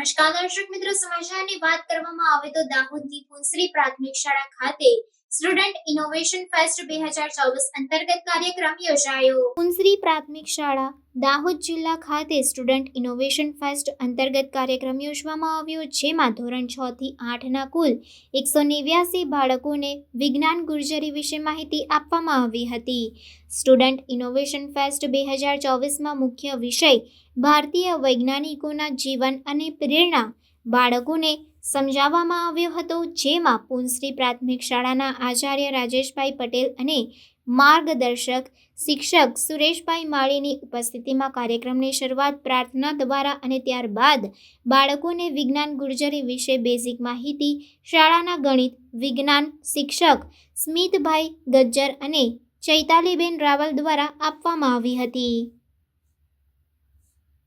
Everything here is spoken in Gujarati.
નમસ્કાર દર્શક મિત્રો સમાચારની વાત કરવામાં આવે તો દાહોદની પુંસરી પ્રાથમિક શાળા ખાતે સ્ટુડન્ટ ઇનોવેશન ફેસ્ટ બે હજાર ચોવીસ અંતર્ગત કાર્યક્રમ યોજાયો. કુંસરી પ્રાથમિક શાળા, દાહોદ જિલ્લા ખાતે સ્ટુડન્ટ ઇનોવેશન ફેસ્ટ અંતર્ગત કાર્યક્રમ યોજવામાં આવ્યો, જેમાં ધોરણ છ થી આઠના કુલ એકસો નેવ્યાસી બાળકોને વિજ્ઞાન ગુર્જરી વિશે માહિતી આપવામાં આવી હતી. સ્ટુડન્ટ ઇનોવેશન ફેસ્ટ બે હજાર ચોવીસમાં મુખ્ય વિષય ભારતીય વૈજ્ઞાનિકોના જીવન અને પ્રેરણા બાળકોને સમજાવવામાં આવ્યો હતો, જેમાં પુંસરી પ્રાથમિક શાળાના આચાર્ય રાજેશભાઈ પટેલ અને માર્ગદર્શક શિક્ષક સુરેશભાઈ માળીની ઉપસ્થિતિમાં કાર્યક્રમની શરૂઆત પ્રાર્થના દ્વારા અને ત્યારબાદ બાળકોને વિજ્ઞાન ગુર્જરી વિશે બેઝિક માહિતી, શાળાના ગણિત, વિજ્ઞાન શિક્ષક સ્મિતભાઈ ગજ્જર અને ચૈતાલીબેન રાવલ દ્વારા આપવામાં આવી હતી.